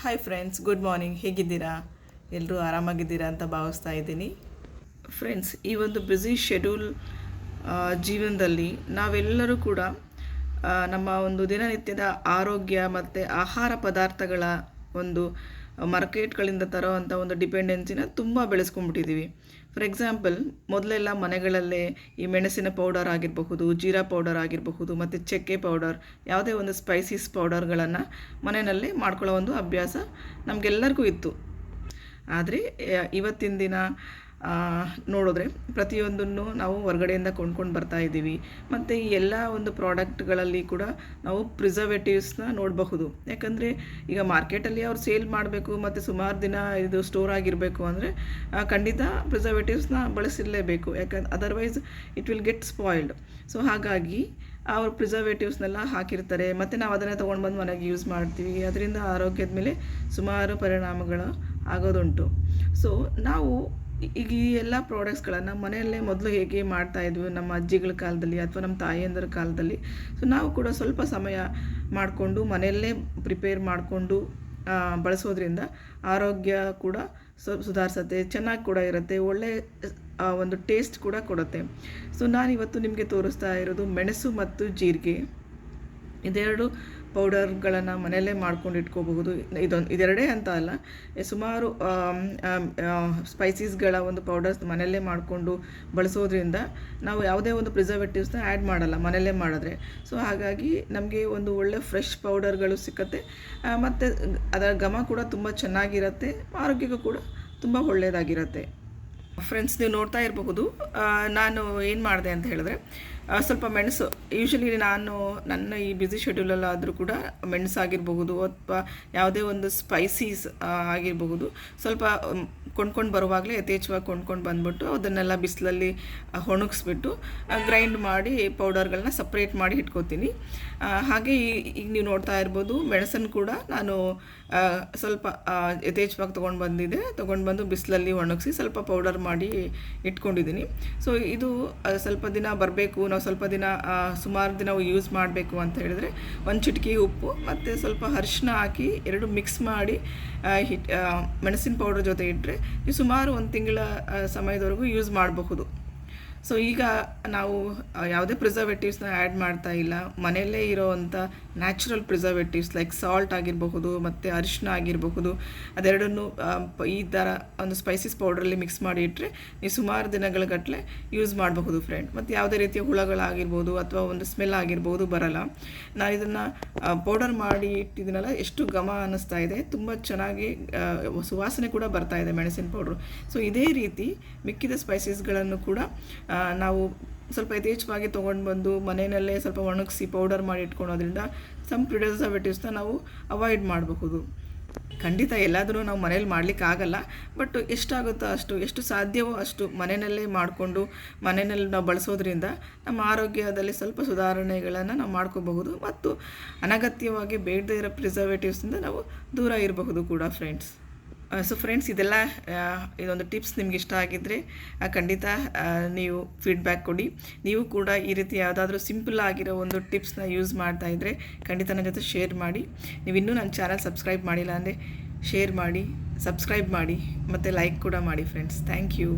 Hi friends good morning ಹೇಗಿದ್ದೀರಾ? ಎಲ್ಲರೂ ಆರಾಮಾಗಿದ್ದೀರಾ ಅಂತ ಭಾವಿಸ್ತಾ ಇದ್ದೀನಿ. ಫ್ರೆಂಡ್ಸ್ ಈ ಒಂದು ಬ್ಯುಸಿ ಶೆಡ್ಯೂಲ್ ಜೀವನದಲ್ಲಿ ನಾವೆಲ್ಲರೂ ಕೂಡ ನಮ್ಮ ಒಂದು ದಿನನಿತ್ಯದ ಆರೋಗ್ಯ ಮತ್ತು ಆಹಾರ ಪದಾರ್ಥಗಳ ಒಂದು ಮಾರ್ಕೆಟ್ಗಳಿಂದ ತರೋವಂಥ ಒಂದು ಡಿಪೆಂಡೆನ್ಸಿನ ತುಂಬ ಬೆಳೆಸ್ಕೊಂಡ್ಬಿಟ್ಟಿದ್ದೀವಿ ಫಾರ್ ಎಕ್ಸಾಂಪಲ್, ಮೊದಲೆಲ್ಲ ಮನೆಗಳಲ್ಲೇ ಈ ಮೆಣಸಿನ ಪೌಡರ್ ಆಗಿರಬಹುದು, ಜೀರಾ ಪೌಡರ್ ಆಗಿರಬಹುದು, ಮತ್ತು ಚಕ್ಕೆ ಪೌಡರ್, ಯಾವುದೇ ಒಂದು ಸ್ಪೈಸೀಸ್ ಪೌಡರ್ಗಳನ್ನು ಮನೆಯಲ್ಲೇ ಮಾಡ್ಕೊಳ್ಳೋ ಒಂದು ಅಭ್ಯಾಸ ನಮಗೆಲ್ಲರಿಗೂ ಇತ್ತು. ಆದರೆ, ಇವತ್ತಿನ ದಿನ ನೋಡಿದ್ರೆ ಪ್ರತಿಯೊಂದನ್ನು ನಾವು ಹೊರಗಡೆಯಿಂದ ಕೊಂಡ್ಕೊಂಡು ಬರ್ತಾ ಇದ್ದೀವಿ. ಮತ್ತು ಈ ಎಲ್ಲ ಒಂದು ಪ್ರಾಡಕ್ಟ್ಗಳಲ್ಲಿ ಕೂಡ ನಾವು ಪ್ರಿಸರ್ವೇಟಿವ್ಸ್ನ ನೋಡಬಹುದು. ಯಾಕಂದರೆ ಈಗ ಮಾರ್ಕೆಟಲ್ಲಿ ಅವ್ರು ಸೇಲ್ ಮಾಡಬೇಕು ಮತ್ತು ಸುಮಾರು ದಿನ ಇದು ಸ್ಟೋರ್ ಆಗಿರಬೇಕು ಅಂದರೆ ಖಂಡಿತ ಪ್ರಿಸರ್ವೇಟಿವ್ಸ್ನ ಬಳಸಿರಲೇಬೇಕು. ಯಾಕಂದ್ರೆ otherwise it will get spoiled. So ಹಾಗಾಗಿ ಅವರು ಪ್ರಿಸರ್ವೇಟಿವ್ಸ್ನೆಲ್ಲ ಹಾಕಿರ್ತಾರೆ. ಮತ್ತು ನಾವು ಅದನ್ನೇ ತೊಗೊಂಡು ಬಂದು ಮನೆಗೆ ಯೂಸ್ ಮಾಡ್ತೀವಿ. ಅದರಿಂದ ಆರೋಗ್ಯದ ಮೇಲೆ ಸುಮಾರು ಪರಿಣಾಮಗಳು ಆಗೋದುಂಟು. ಸೊ ನಾವು ಈಗ ಈ ಎಲ್ಲ ಪ್ರಾಡಕ್ಟ್ಸ್ಗಳನ್ನು ಮನೆಯಲ್ಲೇ ಮೊದಲು ಹೇಗೆ ಮಾಡ್ತಾ ಇದ್ವಿ ನಮ್ಮ ಅಜ್ಜಿಗಳ ಕಾಲದಲ್ಲಿ ಅಥವಾ ನಮ್ಮ ತಾಯಿಯಂದ್ರ ಕಾಲದಲ್ಲಿ. ಸೊ ನಾವು ಕೂಡ ಸ್ವಲ್ಪ ಸಮಯ ಮಾಡಿಕೊಂಡು ಮನೆಯಲ್ಲೇ ಪ್ರಿಪೇರ್ ಮಾಡಿಕೊಂಡು ಬಳಸೋದ್ರಿಂದ ಆರೋಗ್ಯ ಕೂಡ ಸ್ವಲ್ಪ ಸುಧಾರಿಸುತ್ತೆ, ಚೆನ್ನಾಗಿ ಕೂಡ ಇರುತ್ತೆ, ಒಳ್ಳೆ ಒಂದು ಟೇಸ್ಟ್ ಕೂಡ ಕೊಡುತ್ತೆ. ಸೊ ನಾನಿವತ್ತು ನಿಮಗೆ ತೋರಿಸ್ತಾ ಇರೋದು ಮೆಣಸು ಮತ್ತು ಜೀರಿಗೆ. ಇದೆರಡು ಪೌಡರ್ಗಳನ್ನು ಮನೆಯಲ್ಲೇ ಮಾಡ್ಕೊಂಡು ಇಟ್ಕೋಬಹುದು. ಇದೊಂದು, ಇದೆರಡೇ ಅಂತ ಅಲ್ಲ ಸುಮಾರು ಸ್ಪೈಸೀಸ್ಗಳ ಒಂದು ಪೌಡರ್ಸ್ ಮನೆಯಲ್ಲೇ ಮಾಡಿಕೊಂಡು ಬಳಸೋದ್ರಿಂದ ನಾವು ಯಾವುದೇ ಒಂದು ಪ್ರಿಸರ್ವೇಟಿವ್ಸ್ನ ಆ್ಯಡ್ ಮಾಡಲ್ಲ, ಮನೆಯಲ್ಲೇ ಮಾಡಿದ್ರೆ. ಸೊ, ಹಾಗಾಗಿ ನಮಗೆ ಒಂದು ಒಳ್ಳೆ ಫ್ರೆಶ್ ಪೌಡರ್ಗಳು ಸಿಕ್ಕತ್ತೆ. ಮತ್ತು ಅದರ ಘಮ ಕೂಡ ತುಂಬ ಚೆನ್ನಾಗಿರುತ್ತೆ, ಆರೋಗ್ಯಕ್ಕೂ ಕೂಡ ತುಂಬ ಒಳ್ಳೆಯದಾಗಿರುತ್ತೆ ಫ್ರೆಂಡ್ಸ್ ನೀವು ನೋಡ್ತಾ ಇರಬಹುದು. ನಾನು ಏನು ಮಾಡಿದೆ ಅಂತ ಹೇಳಿದ್ರೆ ಸ್ವಲ್ಪ ಮೆಣಸು ಯೂಶಲಿ ನಾನು ನನ್ನ ಈ ಬ್ಯುಸಿ ಶೆಡ್ಯೂಲಲ್ಲಾದರೂ ಕೂಡ ಮೆಣಸಾಗಿರಬಹುದು ಅಥವಾ ಯಾವುದೇ ಒಂದು ಸ್ಪೈಸೀಸ್ ಆಗಿರಬಹುದು. ಸ್ವಲ್ಪ ಕೊಂಡ್ಕೊಂಡು ಬರುವಾಗಲೇ ಯಥೇಚ್ಛವಾಗಿ ಕೊಂಡ್ಕೊಂಡು ಬಂದ್ಬಿಟ್ಟು ಅದನ್ನೆಲ್ಲ ಬಿಸಿಲಲ್ಲಿ ಒಣಗಿಸ್ಬಿಟ್ಟು ಗ್ರೈಂಡ್ ಮಾಡಿ ಪೌಡರ್ಗಳನ್ನ ಸಪ್ರೇಟ್ ಮಾಡಿ ಇಟ್ಕೋತೀನಿ. ಹಾಗೆ ಈಗ ನೀವು ನೋಡ್ತಾ ಇರ್ಬೋದು ಮೆಣಸನ್ನು ಕೂಡ ನಾನು ಸ್ವಲ್ಪ ಯಥೇಚ್ಛವಾಗಿ ತೊಗೊಂಡು ಬಂದಿದ್ದೆ ತೊಗೊಂಡು ಬಂದು ಬಿಸಿಲಲ್ಲಿ ಒಣಗಿಸಿ ಸ್ವಲ್ಪ ಪೌಡರ್ ಮಾಡಿ ಇಟ್ಕೊಂಡಿದ್ದೀನಿ ಸೊ, ಇದು ಸ್ವಲ್ಪ ದಿನ ಬರಬೇಕು, ನಾವು ಸ್ವಲ್ಪ ದಿನ ಸುಮಾರು ದಿನ ಯೂಸ್ ಮಾಡಬೇಕು ಅಂತ ಹೇಳಿದರೆ, ಒಂದು ಚಿಟಕಿ ಉಪ್ಪು ಮತ್ತು ಸ್ವಲ್ಪ ಅರಿಶಿನ ಹಾಕಿ ಎರಡು ಮಿಕ್ಸ್ ಮಾಡಿ ಹಿಟ್ ಮೆಣಸಿನ ಪೌಡರ್ ಜೊತೆ ಇಟ್ಟರೆ ನೀವು ಸುಮಾರು ಒಂದು ತಿಂಗಳ ಸಮಯದವರೆಗೂ ಯೂಸ್ ಮಾಡಬಹುದು. ಸೊ ಈಗ ನಾವು ಯಾವುದೇ ಪ್ರಿಸರ್ವೇಟಿವ್ಸ್ನ ಆ್ಯಡ್ ಮಾಡ್ತಾ ಇಲ್ಲ. ಮನೆಯಲ್ಲೇ ಇರೋವಂಥ ನ್ಯಾಚುರಲ್ ಪ್ರಿಸರ್ವೇಟಿವ್ಸ್ ಲೈಕ್ ಸಾಲ್ಟ್ ಆಗಿರಬಹುದು ಮತ್ತು ಅರಿಶಿನ ಆಗಿರಬಹುದು, ಅದೆರಡನ್ನು ಈ ಥರ ಒಂದು ಸ್ಪೈಸಿಸ್ ಪೌಡ್ರಲ್ಲಿ ಮಿಕ್ಸ್ ಮಾಡಿ ಇಟ್ಟರೆ ನೀವು ಸುಮಾರು ದಿನಗಳ ಗಟ್ಟಲೆ ಯೂಸ್ ಮಾಡಬಹುದು ಫ್ರೆಂಡ್ ಮತ್ತು ಯಾವುದೇ ರೀತಿಯ ಹುಳಗಳಾಗಿರ್ಬೋದು ಅಥವಾ ಒಂದು ಸ್ಮೆಲ್ ಆಗಿರ್ಬೋದು ಬರಲ್ಲ. ನಾನು ಇದನ್ನು ಪೌಡರ್ ಮಾಡಿ ಇಟ್ಟಿದ್ದೀನಲ್ಲ, ಎಷ್ಟು ಘಮ ಅನ್ನಿಸ್ತಾ ಇದೆ. ತುಂಬ ಚೆನ್ನಾಗಿ ಸುವಾಸನೆ ಕೂಡ ಬರ್ತಾ ಇದೆ ಮೆಣಸಿನ ಪೌಡ್ರು ಸೊ ಇದೇ ರೀತಿ ಮಿಕ್ಕಿದ ಸ್ಪೈಸಸ್ಗಳನ್ನು ಕೂಡ ನಾವು ಸ್ವಲ್ಪ ಯಥೇಚ್ಛವಾಗಿ ತೊಗೊಂಡು ಬಂದು ಮನೆಯಲ್ಲೇ ಸ್ವಲ್ಪ ಒಣಗಿಸಿ ಪೌಡರ್ ಮಾಡಿ ಇಟ್ಕೊಳೋದ್ರಿಂದ ಸಮ್ ಪ್ರಿಸರ್ವೇಟಿವ್ಸ್ನ ನಾವು ಅವಾಯ್ಡ್ ಮಾಡಬಹುದು. ಖಂಡಿತ ಎಲ್ಲಾದರೂ ನಾವು ಮನೇಲಿ ಮಾಡ್ಲಿಕ್ಕೆ ಆಗಲ್ಲ ಬಟ್ ಎಷ್ಟಾಗುತ್ತೋ ಅಷ್ಟು, ಎಷ್ಟು ಸಾಧ್ಯವೋ ಅಷ್ಟು ಮನೆಯಲ್ಲೇ ಮಾಡಿಕೊಂಡು, ಮನೆಯಲ್ಲಿ ನಾವು ಬಳಸೋದ್ರಿಂದ ನಮ್ಮ ಆರೋಗ್ಯದಲ್ಲಿ ಸ್ವಲ್ಪ ಸುಧಾರಣೆಗಳನ್ನು ನಾವು ಮಾಡ್ಕೋಬಹುದು ಮತ್ತು ಅನಗತ್ಯವಾಗಿ ಬೇಡದೇ ಇರೋ ಪ್ರಿಸರ್ವೇಟಿವ್ಸಿಂದ ನಾವು ದೂರ ಇರಬಹುದು ಕೂಡ ಫ್ರೆಂಡ್ಸ್ ಸೊ ಫ್ರೆಂಡ್ಸ್ ಇದೆಲ್ಲ ಇದೊಂದು ಟಿಪ್ಸ್ ನಿಮ್ಗೆ ಇಷ್ಟ ಆಗಿದ್ದರೆ ಖಂಡಿತ ನೀವು ಫೀಡ್ಬ್ಯಾಕ್ ಕೊಡಿ. ನೀವು ಕೂಡ ಈ ರೀತಿ ಯಾವುದಾದ್ರೂ ಸಿಂಪಲ್ ಆಗಿರೋ ಒಂದು ಟಿಪ್ಸ್ನ ಯೂಸ್ ಮಾಡ್ತಾ ಇದ್ದರೆ ಖಂಡಿತ ನನ್ನ ಜೊತೆ ಶೇರ್ ಮಾಡಿ. ನೀವು ಇನ್ನೂ ನನ್ನ ಚಾನಲ್ ಸಬ್ಸ್ಕ್ರೈಬ್ ಮಾಡಿಲ್ಲ ಅಂದರೆ ಶೇರ್ ಮಾಡಿ ಸಬ್ಸ್ಕ್ರೈಬ್ ಮಾಡಿ, ಮತ್ತು ಲೈಕ್ ಕೂಡ ಮಾಡಿ ಫ್ರೆಂಡ್ಸ್ ಥ್ಯಾಂಕ್ ಯು